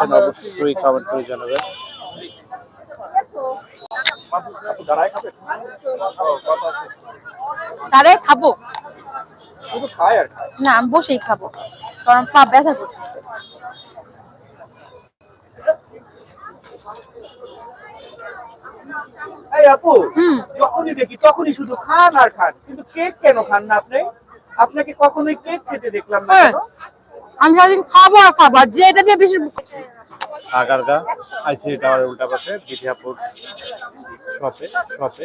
অবশ্যই কমেন্ট করে জানাবেন। তারে খাব। না আমি বসেই খাব কারণ পা ব্যথা করতেছে। এই আপু যখনই দেখি তখনই শুধু খান আর খান। কিন্তু কেক কেন খান না আপনি? আপনাকে কখনোই কেক খেতে দেখলাম না হ্যাঁ। আমি সারাদিন খাব আর খাব আর যেটা দিয়ে বেশি আগারগা আইসিডি টাওয়ারের উল্টা পাশে বিধিয়াপুর শপে শপে।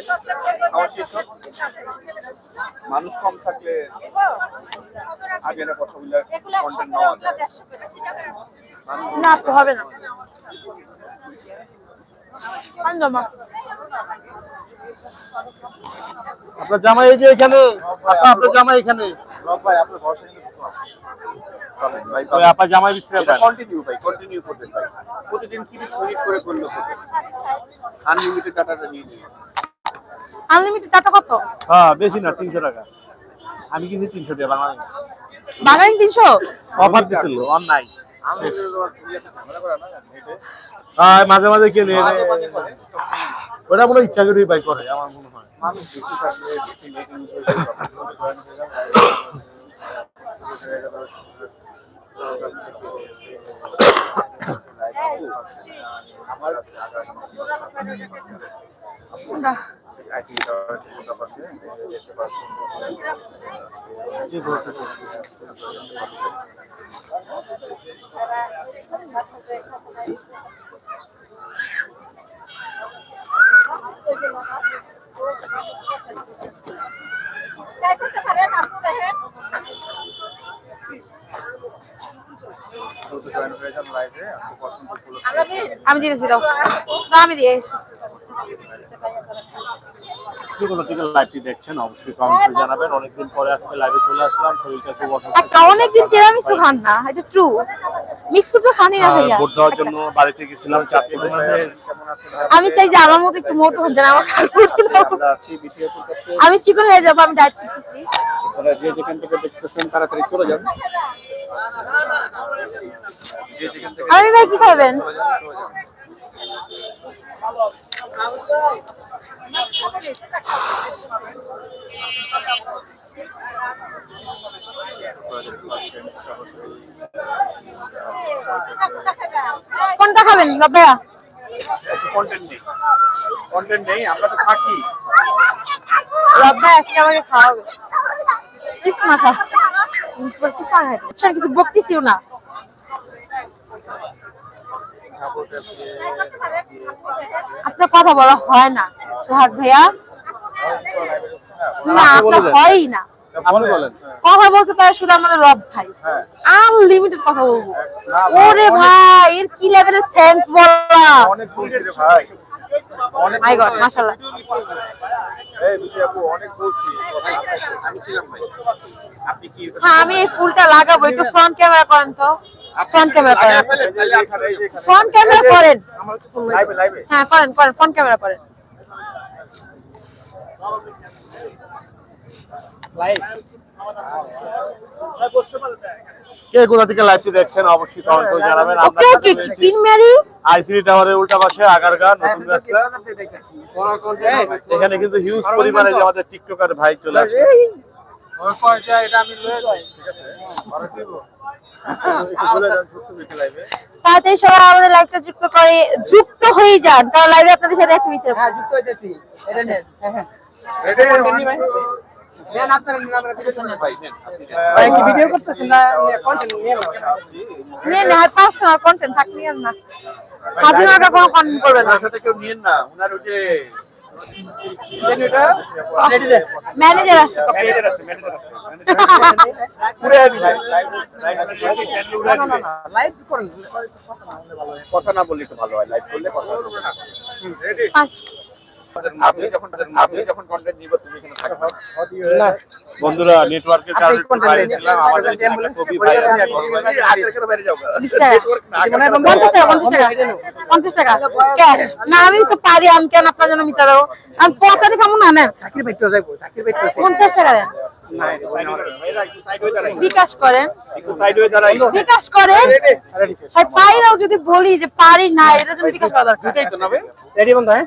মানুষ কম থাকলে আগে না কথা বলে কন্টেন্ট নেওয়া যায়। না তো হবে না। আপনার জামাই এই যে এখানে আপনার জামাই এখানে। ভাই আপনার ভরসা কিন্তু ভাই ওই জামাই বিশ্রাম এটা কন্টিনিউ ভাই কন্টিনিউ করবেন ভাই। প্রতিদিন 30 মিনিট করে করলে হবে আনলিমিটেড ডাটাটা নিয়ে নিন। আনলিমিটেড ডাটা কত? হ্যাঁ বেশি না তিনশো টাকা। আমি কিনছি তিনশো টাকা বাংলাদেশ বাগান তিনশো? অফার দিছিল অনলাইন আনলিমিটেড ঝামেলা করে না নেটে। হ্যাঁ মাঝে মাঝে কিনে করে। ওটা মনে ইচ্ছা করেই বাই করে আমার মনে হয়। মানুষ আপনি পছন্দ উপলক্ষে আমি দিয়েছি দাও। আমি দিয়ে। যেগুলো থেকে লাইভটি দেখছেন অবশ্যই কমেন্ট জানাবেন। অনেকদিন পরে আজকে লাইভে চলে আসলাম শরীরটা খুব অসুস্থ একটা অনেকদিন তেরামিসু খান না এটা ট্রু মিক্স তো খানি না ভাইয়া। ভোট দেওয়ার জন্য বাড়িতে গেছিলাম চাঁদপুরে আমি চাই যে আমার মতো একটু মোটো হন যেন আমার খারাপ আমরা আমি চিকন হয়ে যাব আমি ডায়েট করতেছি। আপনারা যে যেখান থেকে দেখতেছেন তাড়াতাড়ি চলে যান। আমি ভাই কি খাবেন চলে যান চলে যান আপনারা দেখতে পাচ্ছেন সরাসরি কোনটা খাবেন ভাইয়া কন্টেন্ট নেই কন্টেন্ট নেই আমরা তো থাকি। রব্বা আজকে আমাকে খাওয়াবে। চিপস মাখা চিপস খাই স্যার কিছু বকতেছিও না। আপনার কথা বলা হয় না। সোহাগ ভাইয়া? না আপনার হয়ই না। কথা বলতে পারে শুধু আমাদের রব ভাই। হ্যাঁ। আনলিমিটেড কথা বলব। ওরে ভাই এর কি লেভেলের থ্যাঙ্কস বলা? অনেক ভাই। মাই গড মাশাআল্লাহ। এই বিটি আপু অনেক বলছি। আমি ছিলাম ভাই। আপনি কি হ্যাঁ আমি এই ফুলটা লাগাবো। একটু ফ্রন্ট ক্যামেরা করেন তো। ফ্রন্ট ক্যামেরা করেন। ফ্রন্ট ক্যামেরা করেন। লাইভে লাইভে হ্যাঁ করেন করেন। ফ্রন্ট ক্যামেরা করেন। কে কোথা থেকে লাইভটি দেখছেন অবশ্যই কমেন্ট করে জানাবেন আইসিডি টাওয়ারের উল্টা পাশে আগারগা নতুন রাস্তা এখানে কিন্তু হিউজ পরিমাণে যে আমাদের টিকটকার ভাই চলে তাড়াতাড়ি সবাই আমাদের লাইভটা যুক্ত করে যুক্ত হয়ে যান কারণ লাইভে আপনাদের সাথে আছে মিত্র হ্যাঁ যুক্ত হইতেছি এটা নেন হ্যাঁ হ্যাঁ নেন আপনারা নিন আমরা কিছু শুনেন ভাই ভাই কি ভিডিও করতেছেন না কন্টেন্ট নিয়ে নিয়ে না কন্টেন্ট থাকলে আর না। স্বাধীনতা কোনো কন্টেন্ট করবে না। সাথে কেউ নিয়েন না ওনার ওই যে কি জানি ওটা? ম্যানেজার আছে। ম্যানেজার আছে, ম্যানেজার আছে। পুরে দিবে। লাইভ করেন। কথা না বললে একটু ভালো হয় লাইভ করলে কথা হবে পাঁচ। আপনি যখন আপনি যখন কন্টেন্ট নিব তুমি এখানে থাকবে। না বন্ধুরা নেটওয়ার্কের কারণে একটু বাইরে ছিলাম আমাদের এখানে একটা কবি ভাই আছে বিশ টাকা। পঞ্চাশ টাকা পঞ্চাশ টাকা। পঞ্চাশ টাকা। ক্যাশ না আমি তো পারি আমি কেন আপনার জন্য মিটা দেবো? আমি পঁচানি খামো না নেন। চাকরি পাইতে যাইবো চাকরি পাইতে পঞ্চাশ টাকা দেন। বিকাশ করেন। সাইড বিকাশ করেন। আর পাইরাও যদি বলি যে পারি না এটা জন্য বিকাশ করা দরকার দুটাই তো নেবে রেডি বন্ধু হ্যাঁ?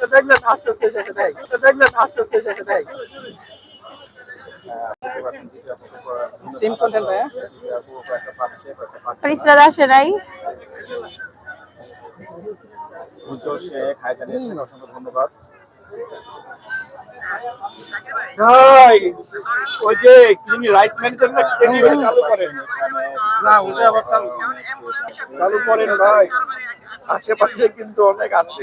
আস্তে আস্তে দেয় আস্তে আস্তে দেয় সেম দাসে শেখ অসংখ্য ধন্যবাদ। ভাই ওই যে তিনি রাইট চালু করেন। না ওটা আবার চালু চালু করেন ভাই। আশেপাশে কিন্তু অনেক আছে।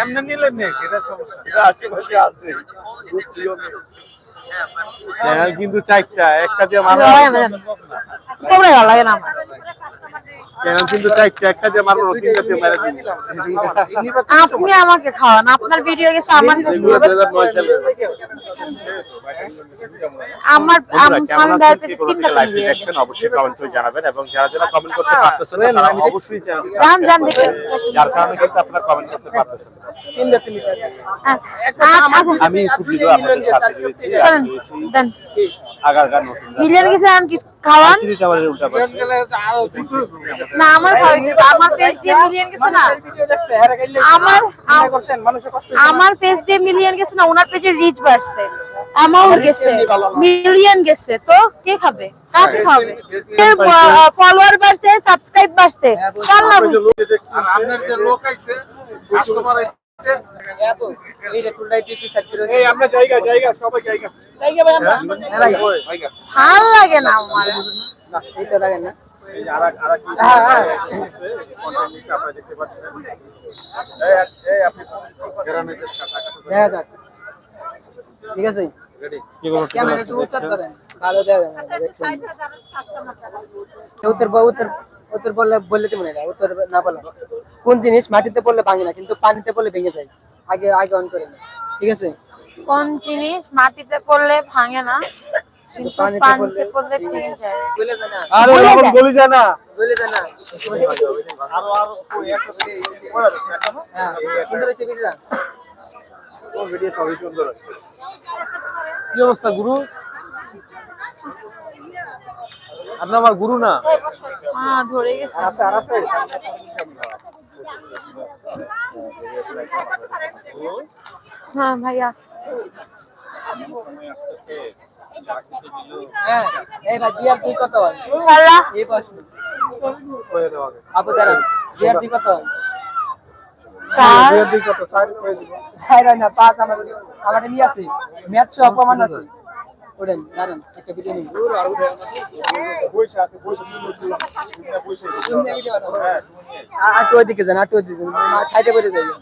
এমনি নিলেন না এটা সমস্যা। এটা আশেপাশে আছে। খুব প্রিয় মেয়ে। চ্যানেল কিন্তু চারটা একটা দিয়ে মারবো ভালো লাগে না আমার। চ্যানেল কিন্তু চারটা একটা দিয়ে মারবো তিনটা দিয়ে মেরে আপনি আমাকে খাওয়ান আপনার ভিডিও গেছে আমার 2009 সালে আমার অবশ্যই কমেন্ট করে জানাবেন এবং যারা যারা কমেন্ট করতে পারতেছেন না অবশ্যই জান যার কারণে কিন্তু আপনারা কমেন্ট করতে পারতেছেন না। তিন দিন হ্যাঁ, আমি সুপ্রিয় আপনাদের সাথে রয়েছি কিছু আন কি খাওয়ান? না আমার খাওয়াইতে আমার ফেস দিয়ে মিলিয়ন গেছে না? ভিডিও দেখছে হ্যাঁ গাইলে আমার চিন্তা করছেন মানুষের কষ্ট হইছে না? আমার ফেস দিয়ে মিলিয়ন গেছে না ওনার পেজে রিচ বাড়ছে। অ্যামাউন্ট গেছে। মিলিয়ন গেছে। তো কে খাবে? কাকে খাবে? ফলোয়ার বাড়ছে। সাবস্ক্রাইব বাড়ছে কার লাভ হইছে? আর আপনার যে লোক আইছে কাস্টমার আইছে এত এই যে টুলটাই টিটি সেট করে এই আমরা জায়গা জায়গা সবাই জায়গা জায়গা ভাই আমরা হ্যাঁ ভাই জায়গা ভাল লাগে না আমার না এই তো লাগে না এই যে আরেক আরেক হ্যাঁ, হ্যাঁ। কন্টেন্ট নিতে আপনারা দেখতে পাচ্ছেন এই এই আপনি গ্রামের সাথে দেখা যাক ঠিক আছে রেডি কি কোনো ক্যামেরা একটু উচ্চার করেন ভালো দেখা যায় না, দেখছেন উত্তর উত্তর বললে বললে তো মনে হয় উত্তর না বললে কোন জিনিস মাটিতে পড়লে ভাঙে না কিন্তু পানিতে পড়লে ভেঙে যায়। আগে আগে অন করে না ঠিক আছে? কোন জিনিস মাটিতে পড়লে ভাঙে না পানিতে পানিতে পড়লে পড়লে ভেঙে যায়। বলে যায় আরে বলে বলি যায় বলে যায় আরও আরও একটা হ্যাঁ সুন্দর হয়েছে ভিডিওটা ও ভিডিও সবই সুন্দর কি অবস্থা গুরু? আপনি আমার গুরু না? হ্যাঁ ধরে গেছে। আর আছে আর আছে হ্যাঁ ভাইয়া হ্যাঁ আমার নিয়ে আছে ম্যাথ সহ অপমান আছে। ওঠেন দাঁড়ান একটা ভিডিও নিন। বইসা আছে বইসা সুন্দর বইসা হ্যাঁ। আটু ওইদিকে যান আটু ওইদিকে যান। সাইডে বসে যাই লও।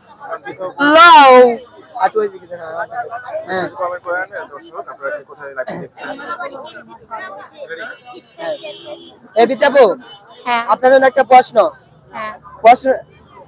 আটু ওইদিকে যান হ্যাঁ কমেন্ট করেন দর্শক আপনারা কি কোথায় লাইভ দেখছেন? এই বিতাবু হ্যাঁ। আপনার জন্য একটা প্রশ্ন। হ্যাঁ। প্রশ্ন হ্যাঁ হ্যাঁ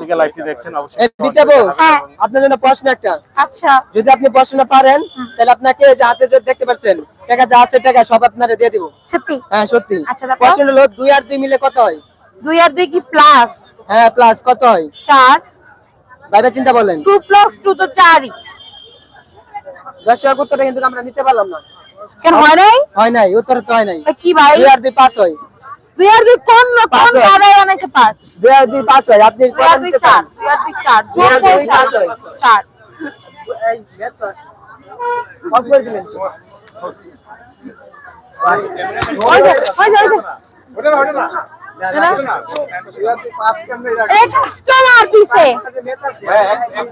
থেকে লাইভটি দেখছেন অবশ্যই হ্যাঁ। আপনার জন্য প্রশ্ন একটা। আচ্ছা। যদি আপনি প্রশ্ন পারেন তাহলে আপনাকে যে হাতে দেখতে পাচ্ছেন টাকা যা আছে টাকা সব আপনারা দিয়ে দিব। সত্যি? হ্যাঁ সত্যি। আচ্ছা, প্রশ্ন হলো দুই আর দুই মিলে কত হয়? দুই আর দুই কি প্লাস হ্যাঁ প্লাস কত হয়? চার। ভাইবা চিন্তা বলেন। টু প্লাস টু তো চারই। দর্শক উত্তরটা কিন্তু আমরা নিতে পারলাম না। কেন হয় নাই? হয় নাই উত্তর তো হয় নাই। কি ভাই? দুই আর দুই পাঁচ হয়। দুই কোন কোন। দাদাই বানাইছে পাঁচ দুই পাঁচ হয় আপনি নিতে চার দুই চার চার পাঁচ হয়। চার। অফ করে দিলেন ওই যে, ওই যে, ওটা না ওটা না দাদা, দুই পাঁচ কেমনে রাখি হ্যাঁ এক এক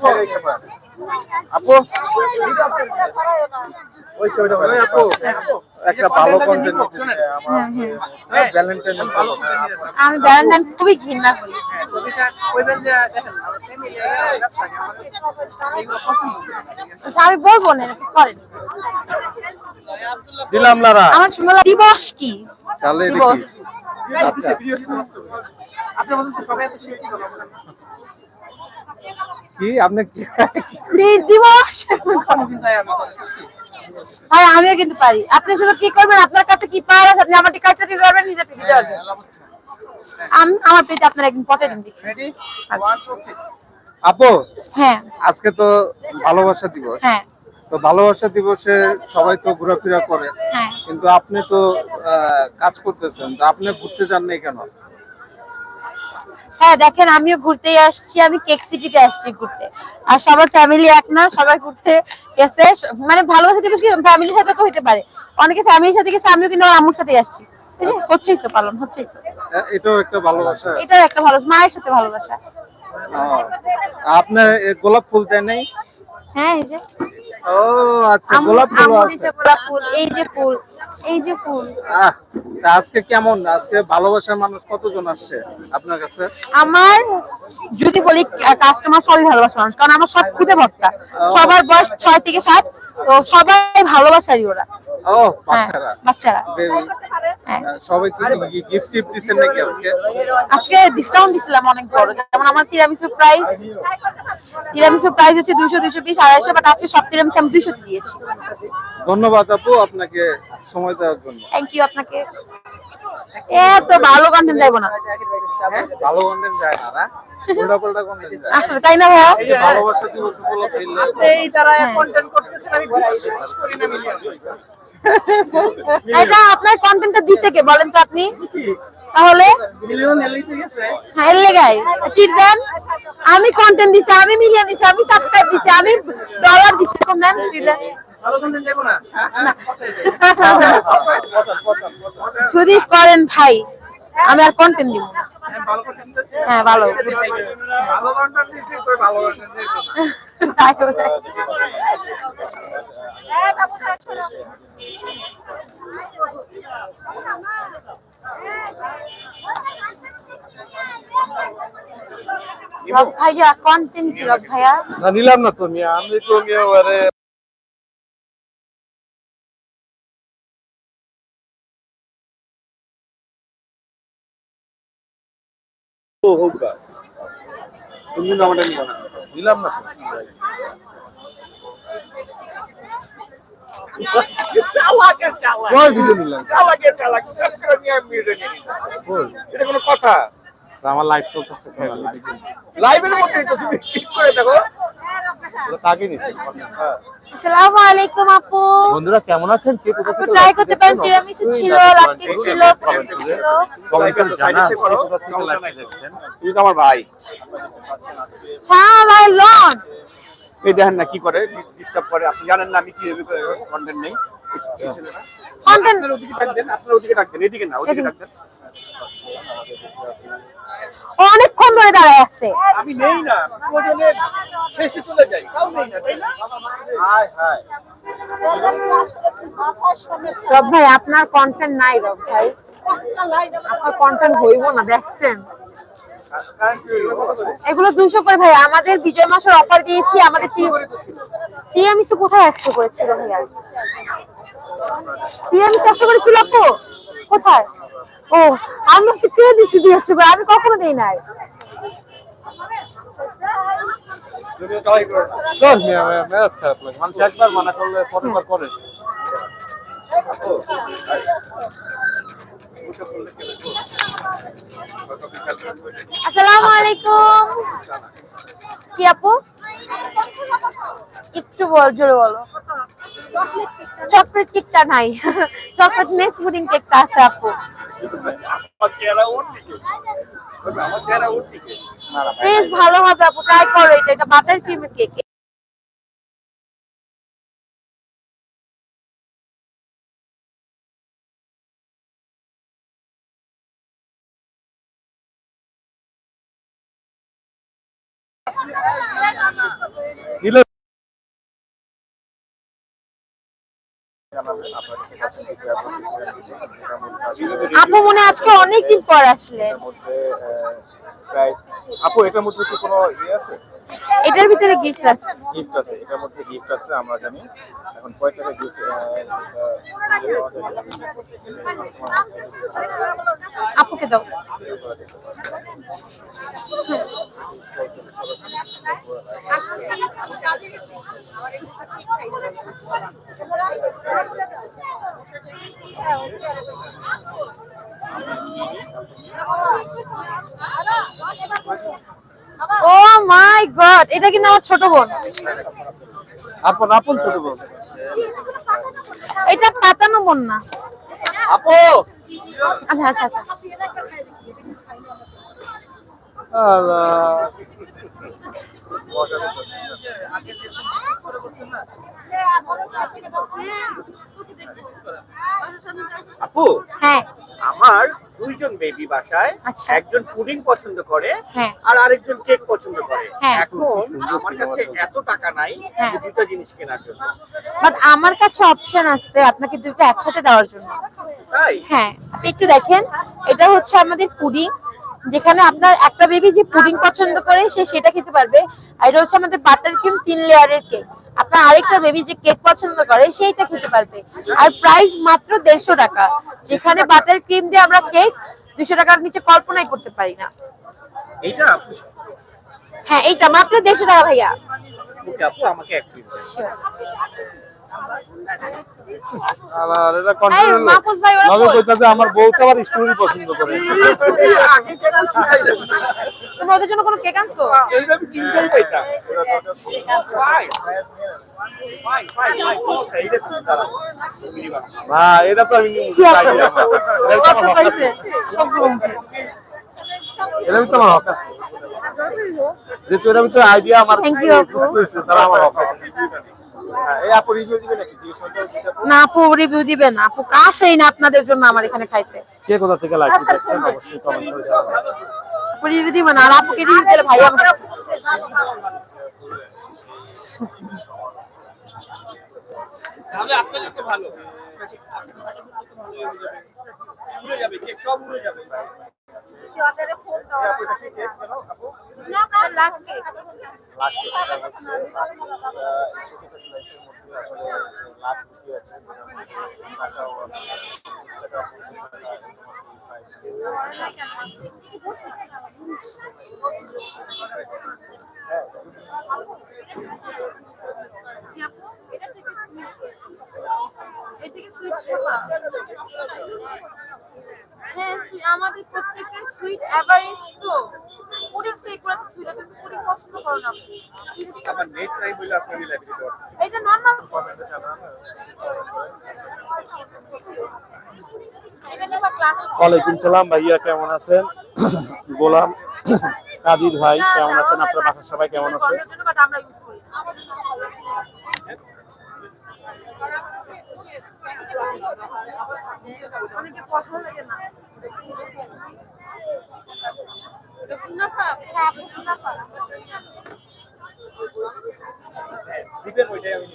আপু। একটা ভালো কন্টেন্ট হ্যাঁ হ্যাঁ। আমি ভ্যালেন্টাইন খুবই ঘৃণা করি। আচ্ছা, আমি বলব না করেন। দিলাম লারা। আমার সুন্দর দিবস কি? তাহলে এটা দিবস কি? আচ্ছা। কি? আপনি কি দি- দিবস আমিও কিন্তু পারি। আপনি শুধু কি করবেন? আপনার কাছে কি পাওয়ার আছে? আপনি আমার টিকাটা দিতে পারবেন নিজে দিতে পারবেন আমি আমার পেটে আপনার একদিন পচে দিন দেখি। আপু হ্যাঁ। আজকে তো ভালোবাসা দিবস। হ্যাঁ। তো ভালোবাসা দিবসে সবাই তো ঘোরাফেরা করে। হ্যাঁ। কিন্তু আপনি তো আহ, কাজ করতেছেন। তো আপনি ঘুরতে যান নাই কেন? হ্যাঁ দেখেন আমিও ঘুরতেই আসছি আমি কেক সিটিতে আসছি ঘুরতে। আর সবার ফ্যামিলি এক না সবাই ঘুরতে গেছে। মানে ভালোবাসা দিবস কি ফ্যামিলির সাথে তো হইতে পারে। অনেকে ফ্যামিলির সাথে গেছে আমিও কিন্তু আমার আম্মুর সাথে আসছি। হচ্ছেই তো পালন হচ্ছেই তো। এটাও একটা ভালোবাসা। এটাও একটা ভালো মায়ের সাথে ভালোবাসা। আপনার গোলাপ ফুল দেয় নাই? হ্যাঁ এই যে। ও আচ্ছা গোলাপ ফুল আছে। গোলাপ ফুল এই যে ফুল এই যে ফুল। আজকে কেমন? আজকে ভালোবাসার মানুষ কতজন আসছে আপনার কাছে? আমার যদি বলি কাস্টমার সবই ভালোবাসা মানুষ কারণ আমার সব খুদে সবার বয়স ছয় থেকে সাত তো সবাই ভালোবাসারই ওরা। ও হ্যাঁ বাচ্চারা। বাচ্চারা। হ্যাঁ। সবাই কি গিফট টিফট দিচ্ছেন নাকি আজকে? আজকে ডিসকাউন্ট দিছিলাম অনেক বড় যেমন আমার তিরামিসু প্রাইস তিরামিসু প্রাইস হচ্ছে দুশো দুশো বিশ আড়াইশো বাট আজকে সব তিরামিসু আমি দুশো দিয়েছি। ধন্যবাদ আপু আপনাকে সময় দেওয়ার জন্য। থ্যাংক ইউ আপনাকে। এত ভালো কন্টেন্ট যাইবো না। ভালো কন্টেন্ট যায় না না? উল্টা পাল্টা কন্টেন্ট যায় আসলে তাই না ভাইয়া? এই যে ভালোবাসা দিবস উপলক্ষে এটা আপনার কন্টেন্টটা দিছে কে বলেন তো আপনি? তাহলে? হ্যাঁ লেগাই টিপ দেন? আমি কন্টেন্ট দিছি আমি মিলিয়ন দিছি আমি সাবস্ক্রাইব দিছি আমি ডলার দিছি এরকম দেন? যদি করেন ভাই আমি আর কন্টেন্ট দিব হ্যাঁ ভালো। রব ভাইয়া কন্টেন্ট কি রব ভাইয়া? না নিলাম না তো মিয়া আমি তো মিয়া তুমি নিলাম নিলাম না এটা কোনো কথা? আমার লাইভ চলতেছে লাইভের মধ্যেই তো তুমি করে দেখো। তাকে নিছি। হ্যাঁ আসসালামু আলাইকুম আপু। বন্ধুরা কেমন আছেন? কে কোথা থেকে ট্রাই করতে পারেন তিরামিসু ছিল লাট্টি ছিল কমেন্ট কেক করে ছিল। কমেন্টে জানা কোথা থেকে লাইভ দেখছেন তুমি তো আমার ভাই। হ্যাঁ ভাই লন। এই দেখেন না কি করে ডিস্টার্ব করে। আপনি জানেন না আমি কি কন্টেন্ট নেই। কন্টেন্ট আপনার ওদিকে ডাকবেন আপনার ওদিকে ডাকবেন এদিকে না ওদিকে ডাকবেন। অনেকক্ষণ ধরে দাঁড়ায় আছে। আমি নেই না প্রয়োজনে শেষে চলে যাই। তাও নেই না। তাই না? হাই হাই রব ভাই আপনার কন্টেন্ট নাই রব ভাই। আপনার কন্টেন্ট হইব না দেখছেন? এগুলো দুশো করে ভাই আমাদের বিজয় মাসের অফার দিয়েছি আমাদের টিরামিসু কোথায় একশো করেছিল ভাইয়া? টিরামিসু একশো করে ছিল আপু? কোথায়? ও আমি হচ্ছে কে দিচ্ছি দিয়ে একশো আমি কখনো দিই নাই। আসসালামু আলাইকুম। কি আপু? একটু বল জোরে বলো। চকলেট কেকটা নাই। চকলেট নেস পুডিং কেকটা আছে আপু। আমার চেহারা ওর দিকে আমার চেহারা ওর দিকে প্লিজ ভালো হবে আপু ট্রাই করো এটা এটা বাটার ক্রিমের কেক নিলে আপু মনে আজকে অনেকদিন পর আসলে এটার আপু এটার মধ্যে কি কোনো ইয়ে আছে? এটার ভিতরে গিফট আছে। গিফট আছে এটার মধ্যে গিফট আছে আমরা জানি। এখন কয় টাকা গিফট আপুকে দাও। ও মাই গড এটা কিন্তু আমার ছোট বোন। আপন আপন ছোট বোন। এটা পাতানো বোন না। আপু আচ্ছা আচ্ছা আচ্ছা। আপু হ্যাঁ। আমার দুইজন বেবি বাসায় আচ্ছা। একজন পুডিং পছন্দ করে হ্যাঁ। আর আরেকজন কেক পছন্দ করে। হ্যাঁ। এখন আমার কাছে এত টাকা নাই হ্যাঁ। দুটো জিনিস কেনার জন্য। বাট আমার কাছে অপশন আছে আপনাকে দুটো একসাথে দেওয়ার জন্য। তাই? হ্যাঁ আপনি একটু দেখেন। এটা হচ্ছে আমাদের পুডিং। যেখানে আপনার একটা বেবি যে পুডিং পছন্দ করে সে সেটা খেতে পারবে। আর এটা হচ্ছে আমাদের বাটার ক্রিম তিন লেয়ারের কেক আপনার আরেকটা বেবি যে কেক পছন্দ করে সেইটা খেতে পারবে। আর প্রাইস মাত্র দেড়শো টাকা। যেখানে বাটার ক্রিম দিয়ে আমরা কেক দুশো টাকার নিচে কল্পনাই করতে পারি না। এইটা হ্যাঁ এইটা মাত্র দেড়শো টাকা ভাইয়া। ওকে আপু আমাকে এক. আর এটা? কইতাছে আমার বউকে আবার স্টোরি পছন্দ করে। তোমরা ওদের জন্য কোনো কেক আনছো? এইভাবে এটা তো আমি। এটা তো আমার হক আছে। এটা তো আমার যেহেতু আইডিয়া আমার তারা আমার হক আছে। হ্যাঁ, আপু আপু? না আপু রিভিউ দিবেন না আপু আসেই না আপনাদের জন্য আমার এখানে খাইতে কে কোথা থেকে লাইভ দেখছেন অবশ্যই কমেন্ট করে জানাবেন আপু রিভিউ দিবেন আর আপুকে রিভিউ দিলে ভাই আমার তাহলে আপনাদের তো ভালো উড়ে যাবে কেক সব উড়ে যাবে লাগবে এটা কি আছে যেটা মধ্যে টাকাও আছে সেটা হ্যাঁ আমাদের প্রত্যেকটা সুইট এভারেজ তো। তো পছন্দ করো না। আমার নেট নাই বলে আজকে আমি লাইভ দিতে পারছি এটা নরমাল কমেন্টে জানান এটা নিবা ক্লাস ওয়ালাইকুম সালাম ভাইয়া কেমন আছেন? গোলাম কাদির ভাই কেমন আছেন? আপনার বাসার সবাই কেমন আছে? জন্য বাট আমরা ইউজ করি অনেকে পছন্দ লাগে না এটা কুনাফা হ্যাঁ কুনাফা দিবেন ওইটাই আমি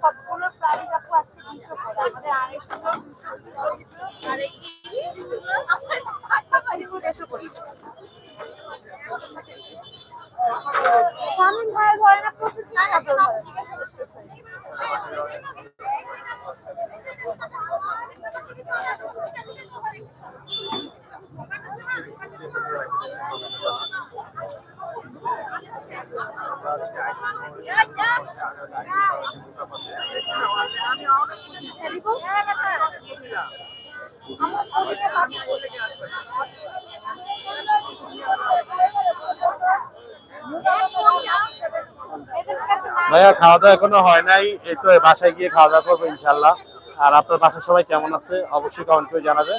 সবগুলো প্রাইস আপু আজকে তিনশো করে। আমাদের আড়াইশো দেড়শো স্বামীন ভাই ধরে না প্রচুর জিজ্ঞাসা করতেছে ভাইয়া খাওয়া দাওয়া এখনও হয় নাই। এই তো বাসায় গিয়ে খাওয়া দাওয়া করব, ইনশাল্লাহ। আর আপনার বাসার সবাই কেমন আছে, অবশ্যই কমেন্ট করে জানাবেন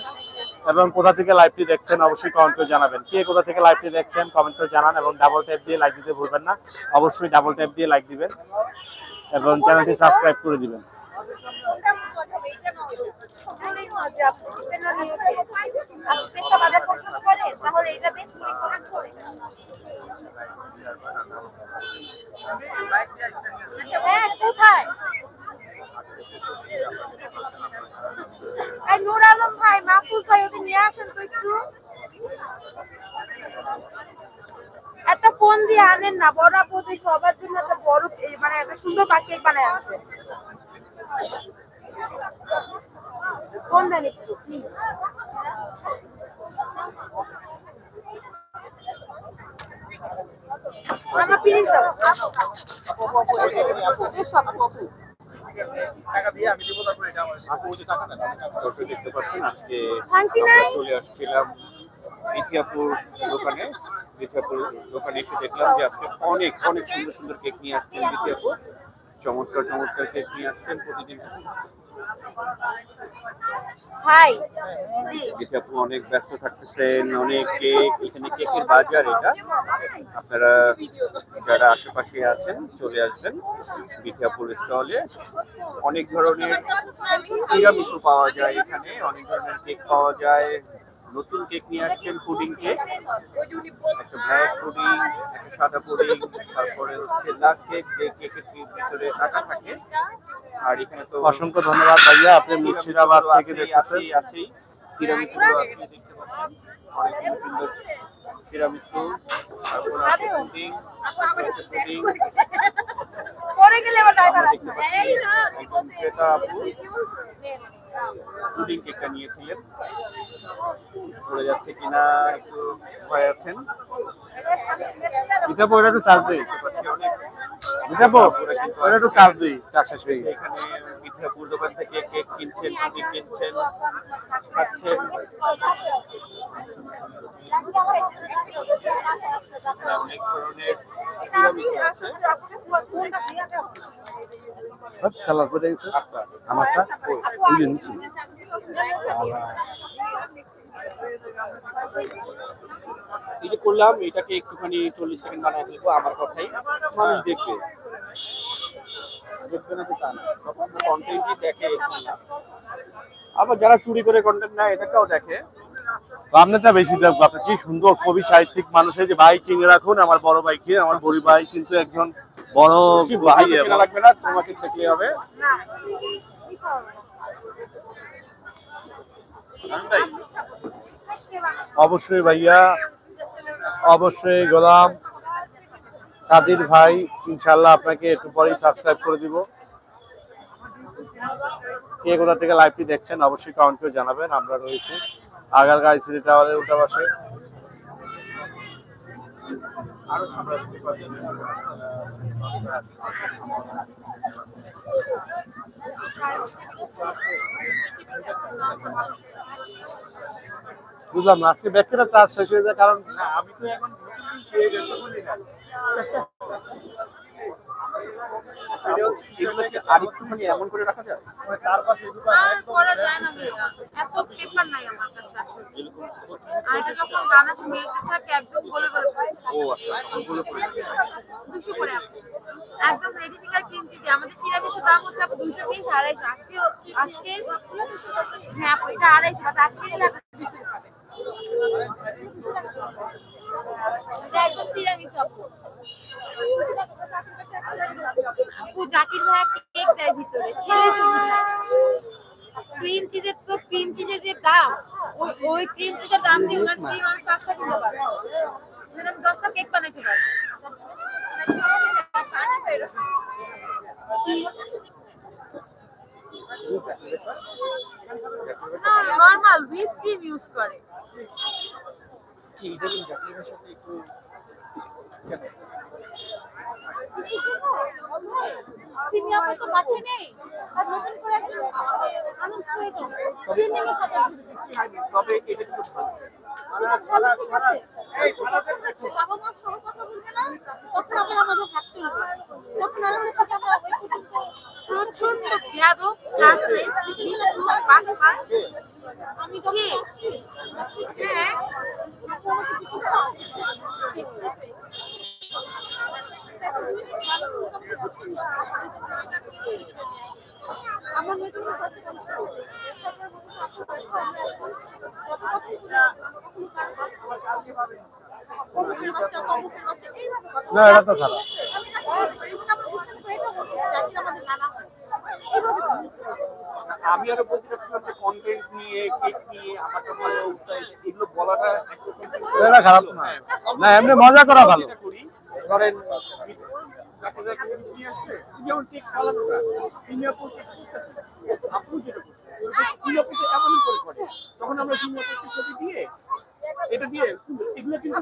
এবং কোথা থেকে লাইভটি দেখছেন, অবশ্যই কমেন্ট করে জানাবেন। কে কোথা থেকে লাইভটি দেখছেন কমেন্ট করে জানান এবং ডাবল ট্যাপ দিয়ে লাইক দিতে ভুলবেন না। অবশ্যই ডাবল ট্যাপ দিয়ে লাইক দিবেন এবং চ্যানেলটি সাবস্ক্রাইব করে দিবেন। আচ্ছা, হ্যাঁ, কোথায়? নূর আলম ভাই মাহফুজ ভাই ওদের নিয়ে আসেন তো একটু। একটা ফোন দিয়ে আনেন না বড় আপদে সবার জন্য একটা বড় মানে একটা সুন্দর পাকেট বানায় আছে ফোন দেন একটু প্লিজ আমার প্লিজ দাও সব দেখতে পাচ্ছেন আজকে? চলে আসছিলাম মিথিয়াপুর দোকানে মিথিয়াপুর দোকানে এসে দেখলাম যে আজকে অনেক অনেক সুন্দর সুন্দর কেক নিয়ে আসছেন মিথিয়াপুর চমৎকার চমৎকার কেক নিয়ে আসছেন প্রতিদিন হাই জি মিথিয়াপুর অনেক ব্যস্ত থাকতেছেন, অনেক কেক এখানে কেকের বাজার এটা। আপনারা যারা আশেপাশে আছেন, চলে আসবেন মিথিয়াপুর স্টলে অনেক ধরনের তিরামিসু পাওয়া যায় এখানে, অনেক ধরনের কেক পাওয়া যায়। নতুন কেক নিয়ে আসছেন পুডিং কেক একটা ব্ল্যাক পুডিং একটা সাদা পুডিং তারপরে হচ্ছে লাক কেক যে কেকের ভিতরে টাকা থাকে আর এখানে তো অসংখ্য ধন্যবাদ ভাইয়া আপনি মুর্শিদাবাদ থেকে দেখতেছেন। দেখতে পাচ্ছেন। অনেক সুন্দর পরে গেলে পুডিং কেকটা নিয়েছিলেন। পড়ে যাচ্ছে কিনা একটু ভয় আছেন। ওটা একটু চার্জ দিই পাচ্ছি ওটা একটু চার্জ দিই। চার্জ শেষ হয়ে গেছে। মিঠাপুর দোকান থেকে কেক কিনছেন পুডিং কিনছেন খাচ্ছেন। এখানে অনেক ধরনের তিরামিসু করে গেছে আমারটা? ওই যে নিচে। এই যে করলাম এটাকে একটুখানি চল্লিশ সেকেন্ড বানায় ফেলব আমার কথাই। মানুষ দেখবে। দেখবে না তো তা না। কন্টেন্টই দেখে আবার যারা চুরি করে কন্টেন্ট নেয় এটাকেও দেখে। তো আপনারটা বেশি দেখব আপনার যে সুন্দর কবি সাহিত্যিক মানুষের যে ভাই চিনে রাখুন আমার বড় ভাইকে আমার বড়ি ভাই কিন্তু একজন বড় ভাই লাগবে না তোমাকে দেখলে হবে। অবশ্যই ভাইয়া। অবশ্যই গোলাম কাদির ভাই ইনশাল্লাহ আপনাকে একটু পরেই সাবস্ক্রাইব করে দিব। কে কোথা থেকে লাইভটি দেখছেন অবশ্যই কমেন্ট জানাবেন, আমরা রয়েছি আগারগাঁ সিটি টাওয়ারের উল্টা পাশে বুঝলাম না আজকে ব্যাখ্যাটা চার্জ শেষ হয়ে যায় কারণ আমি তো এখন এমন করে রাখা যায়? আর করা যায় না ভাইয়া। এত পেপার নাই আমার কাছে আর এটা যখন থাকে একদম গলে গলে পড়ে ও আচ্ছা করে একদম রেডি ফিঙ্গার ক্রিম চিজি আমাদের তিরামিসের দাম হচ্ছে আপু দুইশো পিস আড়াইশো। আজকে আজকে হ্যাঁ এটা আজকে আপনি দুশো পাবেন এটা একদম তিরামিস আপু আপু জাকির ভাই কেক দেয় ভিতরে খেলে তো ক্রিম চিজের তো ক্রিম চিজের যে দাম, ওই ওই থেকে দাম দিয়ে ওনার ক্রিম আমি পাঁচটা কিনতে পারব। মানে আমি দশটা কেক বানাইতে পারব। না নরমাল ক্রিম ইউজ করে। কি এটা কি জাতীয় ভাষাতে একটু সিমি আপু তো মাঠে নেই আর নতুন করে আনন্দ হয়ে গেল। ট্রেনিংয়ে থাকে তবে এটা কিন্তু ভালো। বাবা মা সহ কথা বলবে না তখন আবার আমাদের হাত চলবে তখন আর আমাদের সাথে আমরা প্রচণ্ড খ্যাদ ক্লাসে আমি তো হ্যাঁ। না এটা তো খারাপ। আমি আরও বলতে চাচ্ছিলাম যে কন্টেন্ট নিয়ে কেক নিয়ে আমাকে উঠতে এগুলো বলাটা খারাপ না। না এমনি মজা করা ভালো। ধরেন যেমন কেক খাওয়ানোটা সিঙ্গাপুর কেক যেটা সিঙ্গাপুরকে এমন করে করে। তখন আমরা সিঙ্গাপুরকে ছবি দিয়ে এটা দিয়ে এগুলো কিন্তু।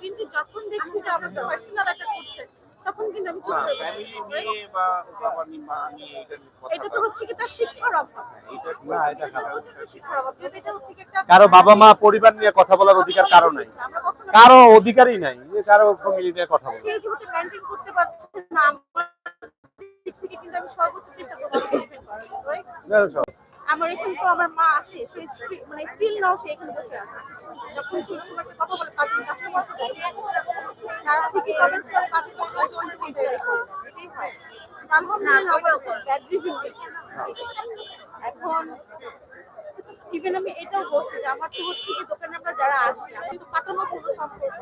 কিন্তু যখন দেখছি যে আমাকে পার্সোনাল একটা করছে তখন কিন্তু আমি চুপ হয়ে যাই। ফ্যামিলি নিয়ে বা বাবা নিয়ে মা নিয়ে এটা নিয়ে কথা এটা তো হচ্ছে কি তার শিক্ষার অভাব। এটা না এটা শিক্ষার অভাব। এটা হচ্ছে কি একটা কারও বাবা মা পরিবার নিয়ে কথা বলার অধিকার কারও নাই। কারও অধিকারই নাই যে কারও ফ্যামিলি নিয়ে কথা বলে যেহেতু করতে পারছে না। আমার দিক থেকে কিন্তু আমি সর্বোচ্চ চেষ্টা করব। right? আমার এখানে তো আমার মা আসে সে মানে স্টিল নাও সে এখানে বসে আছে। যখন সে এরকম একটা কথা বলে তাদের কাস্টমার তো তারা ঠিকই কমেন্টস করে তাদের কমেন্টস কিন্তু এটাই হয়। আলহামদুলিল্লাহ আমার উপর ব্যাড রিভিউ এখন ইভেন আমি এটাও বলছি যে আমার তো হচ্ছে কি দোকানে আমরা যারা আসি আমি কিন্তু পাতানো কোনো সম্পর্ক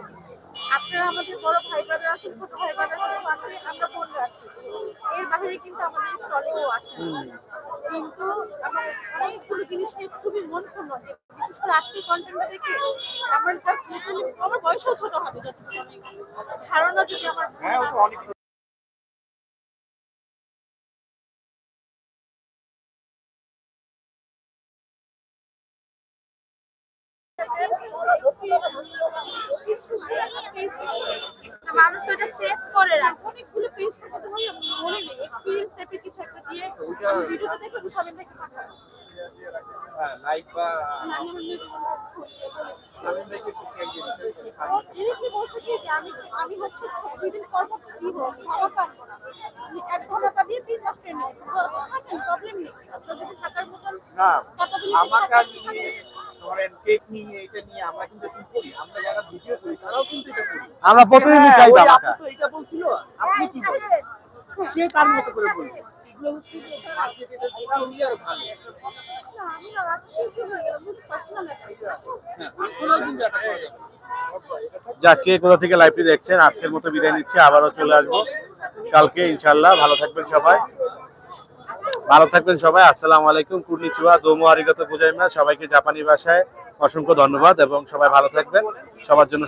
আপনারা আমাদের বড় ভাই ব্রাদার আছেন ছোট ভাই ব্রাদার কিছু আছে আমরা বোনরা আছি। এর বাইরে কিন্তু আমাদের স্টলে কেউ আসে না। কিন্তু আমার অনেকগুলো জিনিস নিয়ে খুবই মন পূর্ণ যে বিশেষ করে আজকের কন্টেন্টটা দেখে আমার জাস্ট লিটারালি আমার বয়সও ছোট হবে যতটুকু ধারণা যদি আমার হ্যাঁ ওটা অনেক মানুষ তো এটা সেভ করে রাখে অনেকগুলো পেজ থাকে তোমার মনে নেই এক্সপিরিয়েন্স টাইপের কিছু একটা দিয়ে আমি ভিডিওটা দেখে তো সবাই ভাইকে পাঠাবো লাইক বা আমি আমার মেয়ে জীবনটা ফোন দিয়ে বলে দিচ্ছি। স্বামী ভাইকে একটু শেয়ার দিয়ে দিতে ও directly বলছে কি যে আমি আমি হচ্ছে দুই দিন পর পর দিব খাওয়া পাবো না আমি এক ঘণ্টা দিয়ে তিন মাস ট্রেনিং থাকেন প্রবলেম নেই আপনার যদি থাকার মতন না capability আমাকে নিয়ে ধরেন কেক নিয়ে এটা নিয়ে আমরা কিন্তু করি আমরা যারা ভিডিও করি তারাও কিন্তু এটা করি আমরা চাই তো এটা বলছিল আপনি কি বলেন সে তার মতো করে বলবে যে কে কোথা থেকে লাইভটি দেখছেন, আজকের মতো বিদায় নিচ্ছি, আবারও চলে আসব। কালকে ইনশাল্লাহ ভালো থাকবেন সবাই। ভালো থাকবেন সবাই, আসসালামু আলাইকুম, কুর্নিচুয়া, দোমো, আরিগত বুঝাইমা সবাইকে জাপানি ভাষায় অসংখ্য ধন্যবাদ এবং সবাই ভালো থাকবেন। সবার জন্য